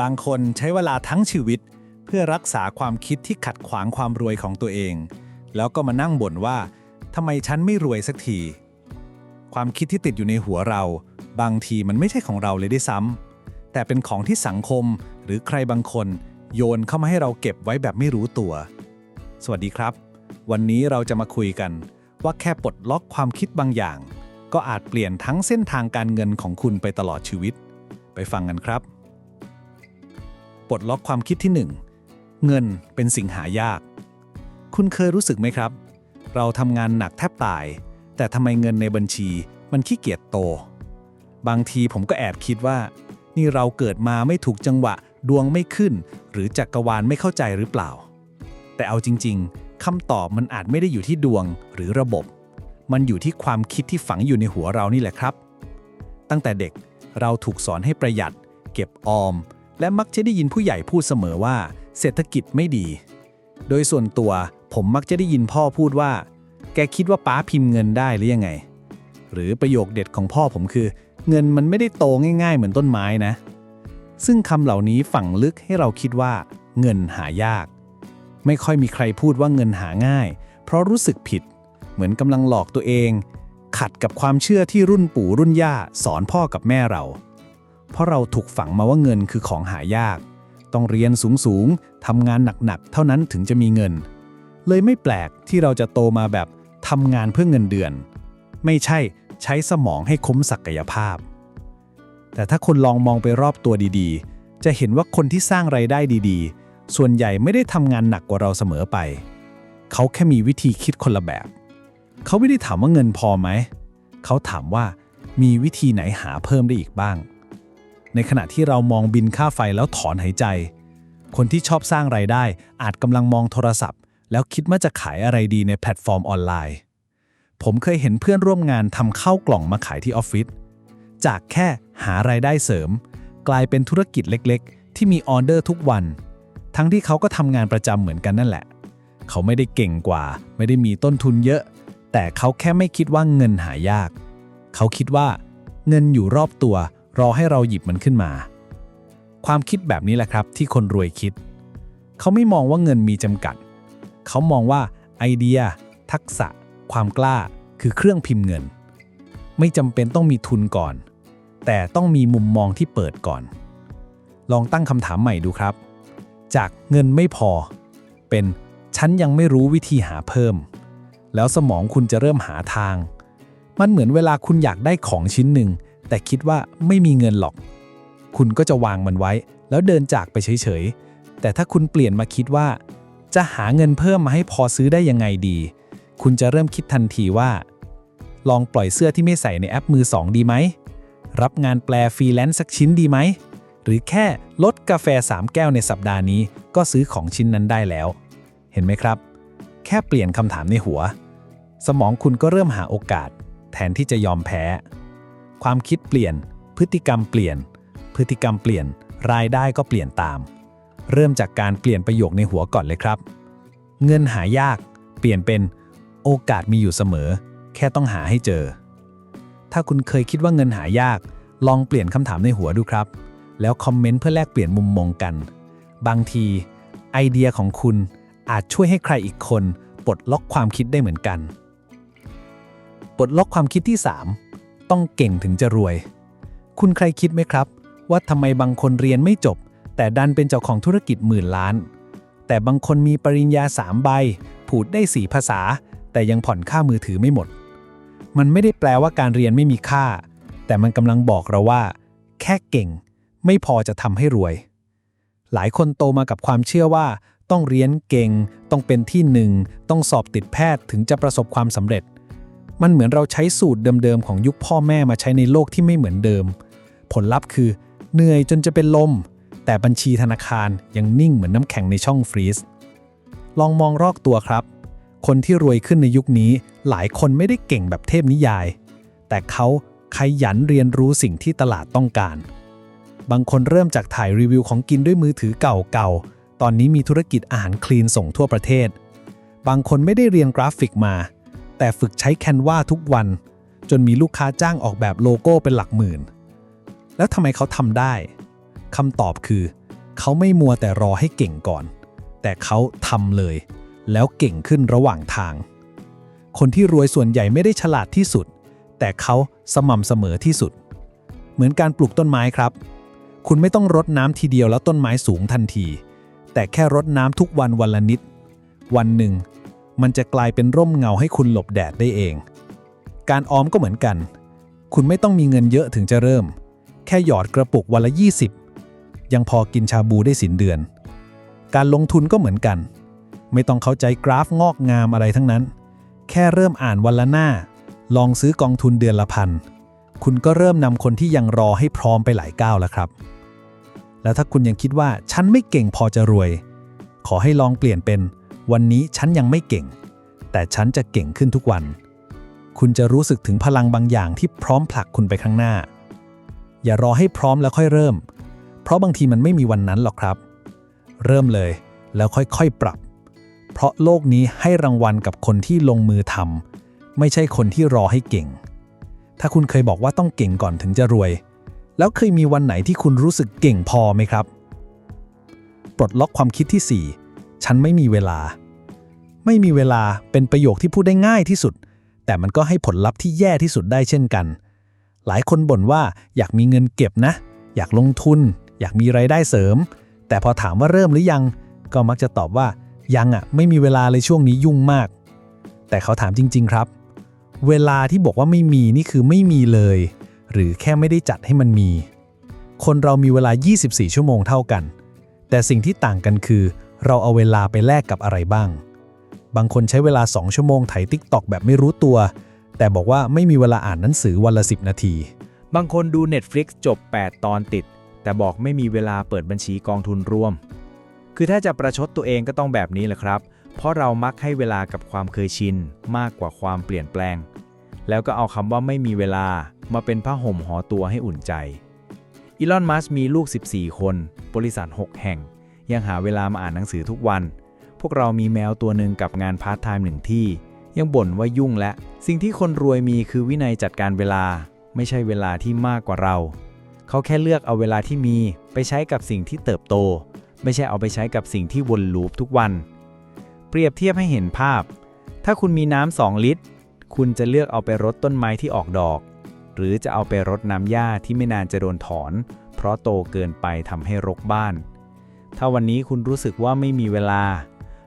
บางคนใช้เวลาทั้งชีวิต เพื่อรักษาความคิดที่ขัดขวางความรวยของตัวเอง แล้วก็มานั่งบ่นว่าทำไมฉันไม่รวยสักที ความคิดที่ติดอยู่ในหัวเรา บางทีมันไม่ใช่ของเราเลยด้วยซ้ำแต่เป็นของที่สังคมหรือใครบางคน โยนเข้ามาให้เราเก็บไว้แบบไม่รู้ตัว สวัสดีครับ วันนี้เราจะมาคุยกัน ว่าแค่ปลดล็อกความคิดบางอย่าง ก็อาจเปลี่ยนทั้งเส้นทางการเงินของคุณไปตลอดชีวิต ไปฟังกันครับ ปลดล็อกความคิดที่ 1 เงินเป็นสิ่งหายาก คุณเคยรู้สึกไหมครับ เราทำงานหนักแทบตาย แต่ทำไมเงินในบัญชีมันขี้เกียจโต บางทีผมก็แอบคิดว่า นี่เราเกิดมาไม่ถูกจังหวะดวงไม่ขึ้น หรือจักรวาลไม่เข้าใจหรือเปล่า แต่เอาจริง ๆคำตอบมันอาจไม่ได้อยู่ที่ดวงหรือระบบ มันอยู่ที่ความคิดที่ฝังอยู่ในหัวเรานี่แหละครับ ตั้งแต่เด็กเราถูกสอนให้ประหยัด เก็บออม และมักจะได้ยินผู้ใหญ่พูดเสมอว่า เศรษฐกิจไม่ดี โดยส่วนตัวผมมักจะได้ยินพ่อพูดว่า แกคิดว่าป้าพิมพ์เงินได้หรือยังไง หรือประโยคเด็ดของพ่อผมคือ เงินมันไม่ได้โตง่าย ๆ เหมือนต้นไม้นะ ซึ่งคำเหล่านี้ฝังลึกให้เราคิดว่า เงินหายาก ไม่ค่อยมีใครพูดว่าเงินหาง่าย เพราะรู้สึกผิด เหมือนกำลังหลอกตัวเอง ขัดกับความเชื่อที่รุ่นปู่รุ่นย่าสอนพ่อกับแม่เรา เพราะเราถูกฝังมาว่าเงินคือของหายาก ต้องเรียนสูงๆทำงานหนักๆ เท่านั้นถึงจะมีเงิน เลยไม่แปลกที่เราจะโตมาแบบทำงานเพื่อเงินเดือน ไม่ใช่ใช้สมองให้คุ้มศักยภาพ แต่ถ้าคนลองมองไปรอบตัวดีๆ จะเห็นว่าคนที่สร้างไรายได้ดีๆ ส่วนใหญ่ไม่ได้ทำงานหนักกว่าเราเสมอไป เขาแค่มีวิธีคิดคนละแบบ เขาไม่ได้ถามว่าเงินพอไหม เขาถามว่ามีวิธีไหนหาเพิ่มได้อีกบ้าง ในขณะที่เรามองบินค่าไฟแล้วถอนหายใจ คนที่ชอบสร้างไรายได้อาจกำลังมองโทรศัพท์ แล้วคิดว่าจะขายอะไรดีในแพลตฟอร์มออนไลน์ ผมเคยเห็นเพื่อนร่วมงานทำข้าวกล่องมาขายที่ออฟฟิศจากแค่หารายได้เสริม กลายเป็นธุรกิจเล็กๆ ที่มีออเดอร์ทุกวัน ทั้งที่เขาก็ทำงานประจำเหมือนกันนั่นแหละ เขาไม่ได้เก่งกว่า ไม่ได้มีต้นทุนเยอะ แต่เขาแค่ไม่คิดว่าเงินหายาก เขาคิดว่า เงินอยู่รอบตัว รอให้เราหยิบมันขึ้นมา ความคิดแบบนี้แหละครับที่คนรวยคิด เขาไม่มองว่าเงินมีจำกัด เขามองว่าไอเดีย ทักษะ ความกล้า คือเครื่องพิมพ์เงิน ไม่จำเป็นต้องมีทุนก่อน แต่ต้องมีมุมมองที่เปิดก่อน ลองตั้งคำถามใหม่ดูครับ จากเงินไม่พอ เป็นฉันยังไม่รู้วิธีหาเพิ่ม แล้วสมองคุณจะเริ่มหาทาง มันเหมือนเวลาคุณอยากได้ของชิ้นหนึ่ง แต่คิดว่าไม่มีเงินหรอก คุณก็จะวางมันไว้ แล้วเดินจากไปเฉยๆ แต่ถ้าคุณเปลี่ยนมาคิดว่า จะหาเงินเพิ่มมาให้พอซื้อได้ยังไงดี คุณจะเริ่มคิดทันทีว่า ลองปล่อยเสื้อที่ไม่ใส่ในแอปมือสองดีไหม รับงานแปลฟรีแลนซ์สักชิ้นดีไหม หรือแค่ลดกาแฟ 3 แก้วในสัปดาห์นี้ ก็ซื้อของชิ้นนั้นได้แล้ว เห็นไหมครับ แค่เปลี่ยนคำถามในหัว สมองคุณก็เริ่มหาโอกาส แทนที่จะยอมแพ้ ความคิดเปลี่ยน พฤติกรรมเปลี่ยน พฤติกรรมเปลี่ยน รายได้ก็เปลี่ยนตาม เริ่มจากการเปลี่ยนประโยคในหัวก่อนเลยครับ เงินหายาก เปลี่ยนเป็นโอกาสมีอยู่เสมอ แค่ต้องหาให้เจอ ถ้าคุณเคยคิดว่าเงินหายาก ลองเปลี่ยนคำถามในหัวดูครับ แล้วคอมเมนต์เพื่อแลกเปลี่ยนมุมมองกัน บางที ไอเดียของคุณอาจช่วยให้ใครอีกคนปลดล็อกความคิดได้เหมือนกัน ปลดล็อกความคิดที่ 3 ต้องเก่งถึงจะรวย คุณใครคิดไหมครับ ว่าทำไมบางคนเรียนไม่จบ แต่ดันเป็นเจ้าของธุรกิจหมื่นล้าน แต่บางคนมีปริญญา3ใบพูดได้4ภาษา แต่ยังผ่อนค่ามือถือไม่หมด มันไม่ได้แปลว่าการเรียนไม่มีค่า แต่มันกำลังบอกเราว่า แค่เก่ง ไม่พอจะทำให้รวย หลายคนโตมากับความเชื่อว่า ต้องเรียนเก่ง ต้องเป็นที่หนึ่ง ต้องสอบติดแพทย์ถึงจะประสบความสำเร็จ มันเหมือนเราใช้สูตรเดิมๆของยุคพ่อแม่มาใช้ในโลกที่ไม่เหมือนเดิม ผลลัพธ์คือ เหนื่อยจนจะเป็นลม แต่บัญชีธนาคารยังนิ่งเหมือนน้ำแข็งในช่องฟรีซลองมองรอบตัวครับ คนที่รวยขึ้นในยุคนี้หลายคนไม่ได้เก่งแบบเทพนิยาย แต่เขาขยันเรียนรู้สิ่งที่ตลาดต้องการ บางคนเริ่มจากถ่ายรีวิวของกินด้วยมือถือเก่าๆ ตอนนี้มีธุรกิจอาหารคลีนส่งทั่วประเทศ บางคนไม่ได้เรียนกราฟิกมา แต่ฝึกใช้แคนวาทุกวัน จนมีลูกค้าจ้างออกแบบโลโก้เป็นหลักหมื่น แล้วทำไมเขาทำได้คำตอบคือ เขาไม่มัวแต่รอให้เก่งก่อน แต่เขาทำเลย แล้วเก่งขึ้นระหว่างทาง คนที่รวยส่วนใหญ่ไม่ได้ฉลาดที่สุด แต่เขาสม่ำเสมอที่สุด เหมือนการปลูกต้นไม้ครับ คุณไม่ต้องรดน้ำทีเดียวแล้วต้นไม้สูงทันที แต่แค่รดน้ำทุกวันวันละนิด วันหนึ่ง มันจะกลายเป็นร่มเงาให้คุณหลบแดดได้เอง การออมก็เหมือนกัน คุณไม่ต้องมีเงินเยอะถึงจะเริ่ม แค่หยอดกระปุกวันละ 20 ยังพอกินชาบูได้สินเดือน การลงทุนก็เหมือนกัน ไม่ต้องเข้าใจกราฟงอกงามอะไรทั้งนั้น แค่เริ่มอ่านวันละหน้า ลองซื้อกองทุนเดือนละพัน คุณก็เริ่มนำคนที่ยังรอให้พร้อมไปหลายก้าวแล้วครับ แล้วถ้าคุณยังคิดว่าฉันไม่เก่งพอจะรวย ขอให้ลองเปลี่ยนเป็น วันนี้ฉันยังไม่เก่ง แต่ฉันจะเก่งขึ้นทุกวัน คุณจะรู้สึกถึงพลังบางอย่างที่พร้อมผลักคุณไปข้างหน้า อย่ารอให้พร้อมแล้วค่อยเริ่ม เพราะบางทีมันไม่มีวันนั้นหรอกครับ เริ่มเลยแล้วค่อยๆปรับ เพราะโลกนี้ให้รางวัลกับคนที่ลงมือทำไม่ใช่คนที่รอให้เก่ง ถ้าคุณเคยบอกว่าต้องเก่งก่อนถึงจะรวย แล้วเคยมีวันไหนที่คุณรู้สึกเก่งพอไหมครับ ปลดล็อกความคิดที่ 4 ฉันไม่มีเวลา ไม่มีเวลาเป็นประโยคที่พูดได้ง่ายที่สุด แต่มันก็ให้ผลลัพธ์ที่แย่ที่สุดได้เช่นกัน หลายคนบ่นว่าอยากมีเงินเก็บนะ อยากลงทุน อยากมีไรายได้เสริม แต่พอถามว่าเริ่มหรือยัง ก็มักจะตอบว่ายังอะไม่มีเวลาเลยช่วงนี้ยุ่งมาก แต่เขาถามจริง ๆ ครับ เวลาที่บอกว่าไม่มีนี่คือไม่มีเลย หรือแค่ไม่ได้จัดให้มันมี คนเรามีเวลา 24 ชั่วโมงเท่ากัน แต่สิ่งที่ต่างกันคือ เราเอาเวลาไปแลกกับอะไรบ้าง บางคนใช้เวลา 2 ชั่วโมงไถติ๊กตอกแบบไม่รู้ตัว แต่บอกว่าไม่มีเวลาอ่านหนังสือวันละ 10 นาที บางคนดู Netflix จบ 8 ตอนติด แต่บอกไม่มีเวลาเปิดบัญชีกองทุนร่วม คือถ้าจะประชดตัวเองก็ต้องแบบนี้แหละครับ เพราะเรามักให้เวลากับความเคยชิน มากกว่าความเปลี่ยนแปลง แล้วก็เอาคำว่าไม่มีเวลามาเป็นผ้าห่มห่อตัวให้อุ่นใจอีลอน มัสมีลูก 14 คน บริษัท 6 แห่ง ยังหาเวลามาอ่านหนังสือทุกวัน พวกเรามีแมวตัวหนึ่งกับงานพาร์ทไทม์หนึ่งที่ ยังบ่นว่ายุ่งและ สิ่งที่คนรวยมีคือวินัยจัดการเวลา ไม่ใช่เวลาที่มากกว่าเรา เขาแค่เลือกเอาเวลาที่มี ไปใช้กับสิ่งที่เติบโต ไม่ใช่เอาไปใช้กับสิ่งที่วนลูปทุกวัน เปรียบเทียบให้เห็นภาพ ถ้าคุณมีน้ำ2ลิตร คุณจะเลือกเอาไปรดต้นไม้ที่ออกดอก หรือจะเอาไปรดน้ำหญ้าที่ไม่นานจะโดนถอน เพราะโตเกินไปทำให้รกบ้าน ถ้าวันนี้คุณรู้สึกว่าไม่มีเวลา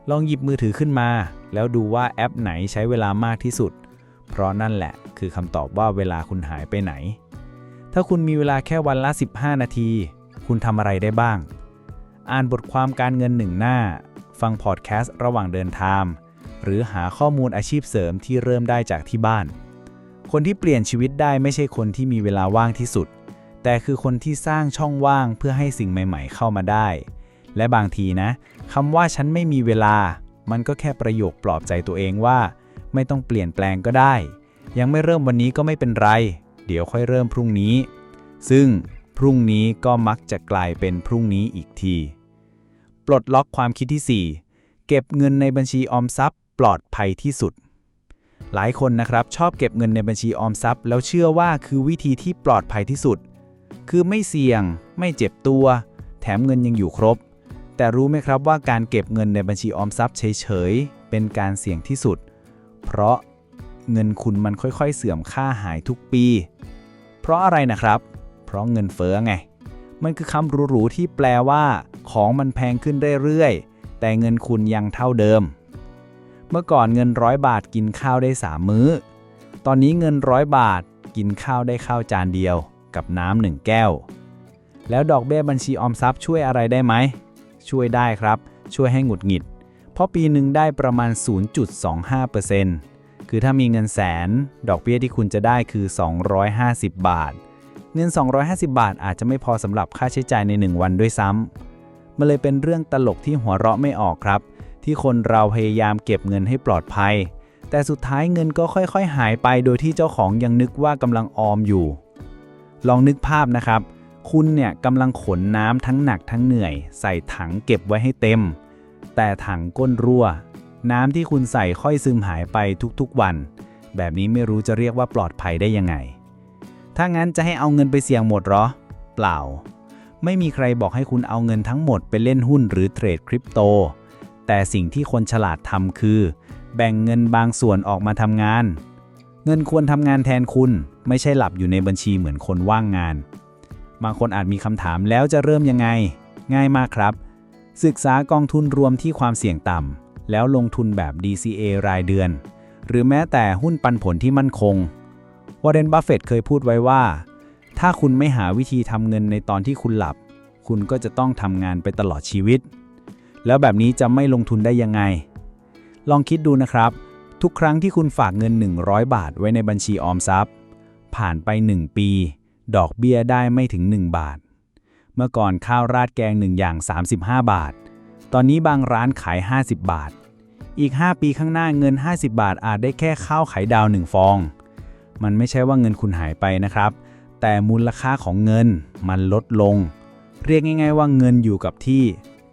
ลองหยิบมือถือขึ้นมา แล้วดูว่าแอปไหนใช้เวลามากที่สุด เพราะนั่นแหละคือคำตอบว่าเวลาคุณหายไปไหน ถ้าคุณมีเวลาแค่วันละ 15 นาที คุณทำอะไรได้บ้าง อ่านบทความการเงินหนึ่งหน้า ฟังพอดแคสต์ระหว่างเดินทาง หรือหาข้อมูลอาชีพเสริมที่เริ่มได้จากที่บ้าน คนที่เปลี่ยนชีวิตได้ไม่ใช่คนที่มีเวลาว่างที่สุด แต่คือคนที่สร้างช่องว่างเพื่อให้สิ่งใหม่ ๆ เข้ามาได้ และบางทีนะคำว่าฉันไม่มีเวลา มันก็แค่ประโยคปลอบใจตัวเองว่า ไม่ต้องเปลี่ยนแปลงก็ได้ ยังไม่เริ่มวันนี้ก็ไม่เป็นไร เดี๋ยวค่อยเริ่มพรุ่งนี้ ซึ่งพรุ่งนี้ก็มักจะกลายเป็นพรุ่งนี้อีกที ปลดล็อกความคิดที่ 4 เก็บเงินในบัญชีออมทรัพย์ ปลอดภัยที่สุด หลายคนนะครับชอบเก็บเงินในบัญชีออมทรัพย์ แล้วเชื่อว่าคือวิธีที่ปลอดภัยที่สุด คือไม่เสี่ยง ไม่เจ็บตัว แถมเงินยังอยู่ครบ แต่รู้ไหมครับว่าการเก็บเงินในบัญชีออมทรัพย์เฉยๆ เป็นการเสี่ยงที่สุด เพราะเงินคุณมันค่อยๆ เสื่อมค่าหายทุกปี เพราะอะไรนะครับ เพราะเงินเฟ้อไง มันคือคำหรูๆที่แปลว่า ของมันแพงขึ้นเรื่อยๆ แต่เงินคุณยังเท่าเดิม เมื่อก่อนเงินร้อยบาทกินข้าวได้3มื้อ ตอนนี้เงินร้อยบาทกินข้าวได้ข้าวจานเดียว กับน้ำหนึ่งแก้ว แล้วดอกเบี้ยบัญชีออมทรัพย์ช่วยอะไรได้ไหม ช่วยได้ครับ ช่วยให้หงุดหงิด เพราะปีหนึ่งได้ประมาณ 0.25%คือถ้ามีเงินแสน ดอกเบี้ยที่คุณจะได้คือ 250 บาท เงิน 250 บาทอาจจะไม่พอสำหรับค่าใช้จ่ายใน 1 วันด้วยซ้ำมันเลยเป็นเรื่องตลกที่หัวเราะไม่ออกครับ ที่คนเราพยายามเก็บเงินให้ปลอดภัย แต่สุดท้ายเงินก็ค่อยๆ หายไปโดยที่เจ้าของยังนึกว่ากำลังออมอยู่ ลองนึกภาพนะครับ คุณเนี่ยกำลังขนน้ำทั้งหนักทั้งเหนื่อย ใส่ถังเก็บไว้ให้เต็ม แต่ถังก้นรั่ว น้ำที่คุณใส่ค่อยซึมหายไปทุกๆวัน แบบนี้ไม่รู้จะเรียกว่าปลอดภัยได้ยังไง ถ้างั้นจะให้เอาเงินไปเสี่ยงหมดเหรอ เปล่า ไม่มีใครบอกให้คุณเอาเงินทั้งหมดไปเล่นหุ้นหรือเทรดคริปโต แต่สิ่งที่คนฉลาดทำคือ แบ่งเงินบางส่วนออกมาทำงาน เงินควรทำงานแทนคุณ ไม่ใช่หลับอยู่ในบัญชีเหมือนคนว่างงาน บางคนอาจมีคำถามแล้วจะเริ่มยังไง ง่ายมากครับ ศึกษากองทุนรวมที่ความเสี่ยงต่ำ แล้วลงทุนแบบ DCA รายเดือน หรือแม้แต่หุ้นปันผลที่มั่นคง วอร์เรน บัฟเฟตต์เคยพูดไว้ว่า ถ้าคุณไม่หาวิธีทำเงินในตอนที่คุณหลับ คุณก็จะต้องทำงานไปตลอดชีวิต แล้วแบบนี้จะไม่ลงทุนได้ยังไง ลองคิดดูนะครับ ทุกครั้งที่คุณฝากเงิน 100 บาทไว้ในบัญชีออมทรัพย์ ผ่านไป 1 ปี ดอกเบี้ยได้ไม่ถึง 1 บาท เมื่อก่อนข้าวราดแกง 1 อย่าง 35 บาท ตอนนี้บางร้านขาย 50 บาท อีก 5 ปีข้างหน้าเงิน 50 บาทอาจได้แค่ข้าวไข่ดาว 1 ฟอง มันไม่ใช่ว่าเงินคุณหายไปนะครับ แต่มูลค่าของเงินมันลดลง เรียกง่าย ๆ ว่าเงินอยู่กับที่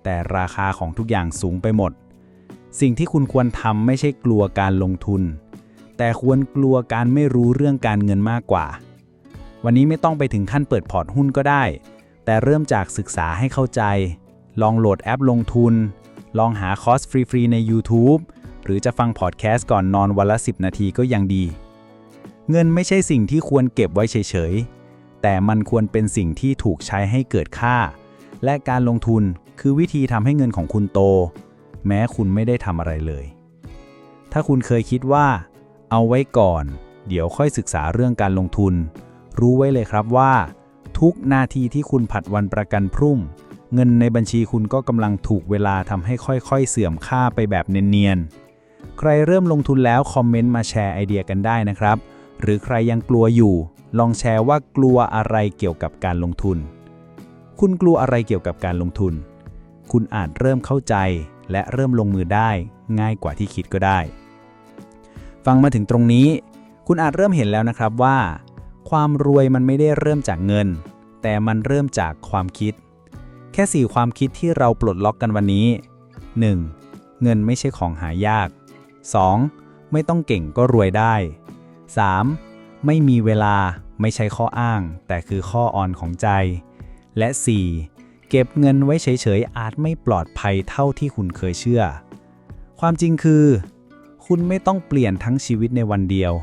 แต่ราคาของทุกอย่างสูงไปหมด สิ่งที่คุณควรทำไม่ใช่กลัวการลงทุน แต่ควรกลัวการไม่รู้เรื่องการเงินมากกว่า วันนี้ไม่ต้องไปถึงขั้นเปิดพอร์ตหุ้นก็ได้ แต่เริ่มจากศึกษาให้เข้าใจ ลองโหลดแอปลงทุน ลองหาคอร์สฟรีๆใน YouTube หรือจะฟังพอดแคสต์ก่อนนอนวันละ 10 นาทีก็ยังดี เงินไม่ใช่สิ่งที่ควรเก็บไว้เฉยๆ แต่มันควรเป็นสิ่งที่ถูกใช้ให้เกิดค่า และการลงทุนคือวิธีทำให้เงินของคุณโต แม้คุณไม่ได้ทำอะไรเลย ถ้าคุณเคยคิดว่า เอาไว้ก่อน เดี๋ยวค่อยศึกษาเรื่องการลงทุน รู้ไว้เลยครับว่า ทุกนาทีที่คุณผัดวันประกันพรุ่ง เงินในบัญชีคุณก็กำลังถูกเวลาทำให้ค่อยๆ เสื่อมค่าไปแบบเนียนๆ ใครเริ่มลงทุนแล้วคอมเมนต์มาแชร์ไอเดียกันได้นะครับ หรือใครยังกลัวอยู่ ลองแชร์ว่ากลัวอะไรเกี่ยวกับการลงทุน คุณกลัวอะไรเกี่ยวกับการลงทุน คุณอาจเริ่มเข้าใจและเริ่มลงมือได้ง่ายกว่าที่คิดก็ได้ ฟังมาถึงตรงนี้ คุณอาจเริ่มเห็นแล้วนะครับว่า ความรวยมันไม่ได้เริ่มจากเงิน แต่มันเริ่มจากความคิด แค่ 4 ความคิดที่เราปลดล็อกกันวันนี้ 1. เงินไม่ใช่ของหายาก 2. ไม่ต้องเก่งก็รวยได้ 3. ไม่มีเวลาไม่ใช่ข้ออ้าง แต่คือข้ออ่อนของใจ และ 4. เก็บเงินไว้เฉยๆอาจไม่ปลอดภัยเท่าที่คุณเคยเชื่อ ความจริงคือ คุณไม่ต้องเปลี่ยนทั้งชีวิตในวันเดียว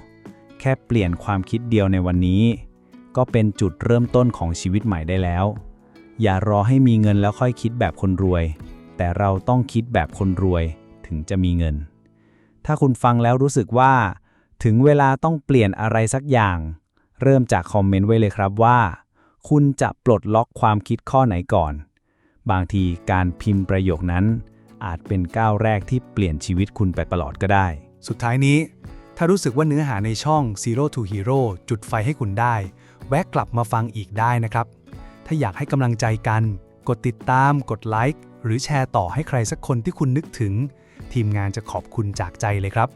แค่เปลี่ยนความคิดเดียวในวันนี้ ก็เป็นจุดเริ่มต้นของชีวิตใหม่ได้แล้ว อย่ารอให้มีเงินแล้วค่อยคิดแบบคนรวย แต่เราต้องคิดแบบคนรวยถึงจะมีเงิน ถ้าคุณฟังแล้วรู้สึกว่า ถึงเวลาต้องเปลี่ยนอะไรสักอย่าง เริ่มจากคอมเมนต์ไว้เลยครับว่า คุณจะปลดล็อกความคิดข้อไหนก่อน บางทีการพิมพ์ประโยคนั้น อาจเป็นก้าวแรกที่เปลี่ยนชีวิตคุณไปตลอดก็ได้ สุดท้ายนี้ ถ้ารู้สึกว่าเนื้อหาในช่อง Zero to Hero จุดไฟให้คุณได้ แวะกลับมาฟังอีกได้นะครับ ถ้าอยากให้กำลังใจกัน กดติดตาม กดไลค์หรือแชร์ต่อให้ใครสักคนที่คุณนึกถึง ทีมงานจะขอบคุณจากใจเลยครับ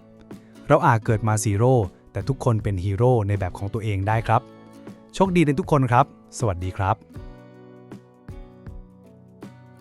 เราอาจเกิดมาซีโร่แต่ทุกคนเป็นฮีโร่ในแบบของตัวเองได้ครับ โชคดีในทุกคนครับ สวัสดีครับ